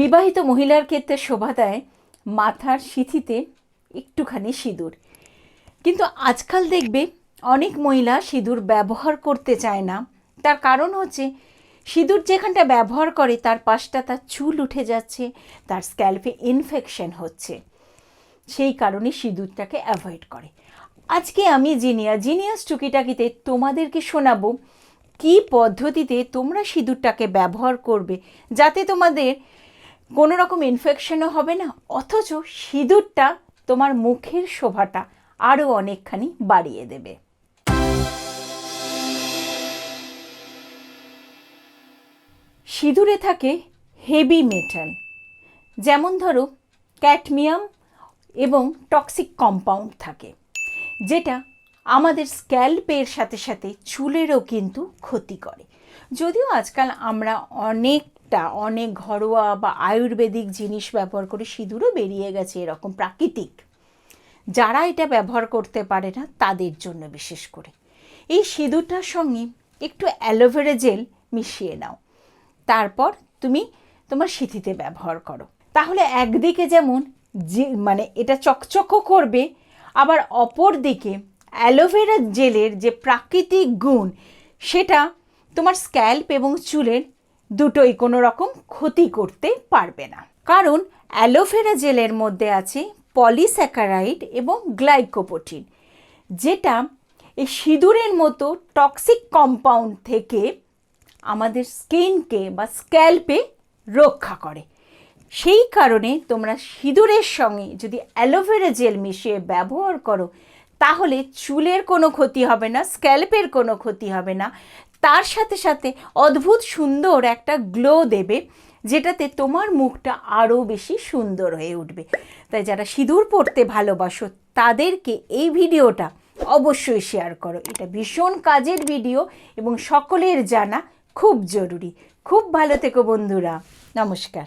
বিবাহিত মহিলার ক্ষেত্রে শোভা দেয় মাথার সিথিতে একটুখানি সিঁদুর। কিন্তু আজকাল দেখবে অনেক মহিলা সিঁদুর ব্যবহার করতে চায় না। তার কারণ হচ্ছে সিঁদুর যেখানটা ব্যবহার করে, তার পাশটা তার চুল উঠে যাচ্ছে, তার স্ক্যাল্পে ইনফেকশন হচ্ছে। সেই কারণে সিঁদুরটাকে অ্যাভয়েড করে। আজকে আমি জিনিয়া, জিনিয়াস টুকিটাকিতে তোমাদেরকে শোনাবো কি পদ্ধতিতে তোমরা সিঁদুরটাকে ব্যবহার করবে, যাতে তোমাদের কোনো রকম ইনফেকশনও হবে না, অথচ সিঁদুরটা তোমার মুখের শোভাটা আরও অনেকখানি বাড়িয়ে দেবে। সিঁদুরে থাকে হেভি মেটাল যেমন ধরো ক্যাটমিয়াম এবং টক্সিক কম্পাউন্ড থাকে, যেটা আমাদের স্ক্যাল্পের সাথে সাথে চুলেরও কিন্তু ক্ষতি করে। যদিও আজকাল আমরা অনেকটা অনেক ঘরোয়া বা আয়ুর্বেদিক জিনিস ব্যবহার করে সিঁদুরও বেরিয়ে গেছে এরকম প্রাকৃতিক। যারা এটা ব্যবহার করতে পারে না, তাদের জন্য বিশেষ করে। এই সিঁদুরটার সঙ্গে একটু অ্যালোভেরা জেল মিশিয়ে নাও। তারপর তুমি তোমার সিথিতে ব্যবহার করো। তাহলে একদিকে যেমন যে মানে এটা চকচকও করবে, আবার অপর দিকে অ্যালোভেরা জেলের যে প্রাকৃতিক গুণ, সেটা তোমার স্ক্যাল্প এবং চুলের দুটোই কোনো রকম ক্ষতি করতে পারবে না। কারণ অ্যালোভেরা জেলের মধ্যে আছে পলিস্যাকারাইড এবং গ্লাইকোপোটিন যেটা এই সিঁদুরের মতো টক্সিক কম্পাউন্ড থেকে আমাদের স্কিনকে বা স্ক্যাল্পে রক্ষা করে। সেই কারণে তোমরা সিঁদুরের সঙ্গে যদি অ্যালোভেরা জেল মিশিয়ে ব্যবহার করো, তাহলে চুলের কোনো ক্ষতি হবে না, স্ক্যাল্পের কোনো ক্ষতি হবে না। তার সাথে সাথে অদ্ভুত সুন্দর একটা গ্লো দেবে, যেটাতে তোমার মুখটা আরও বেশি সুন্দর হয়ে উঠবে। তাই যারা সিঁদুর পরতে ভালোবাসো, তাদেরকে এই ভিডিওটা অবশ্যই শেয়ার করো। এটা ভীষণ কাজের ভিডিও এবং সকলের জানা খুব জরুরি। খুব ভালো থেকো বন্ধুরা। নমস্কার।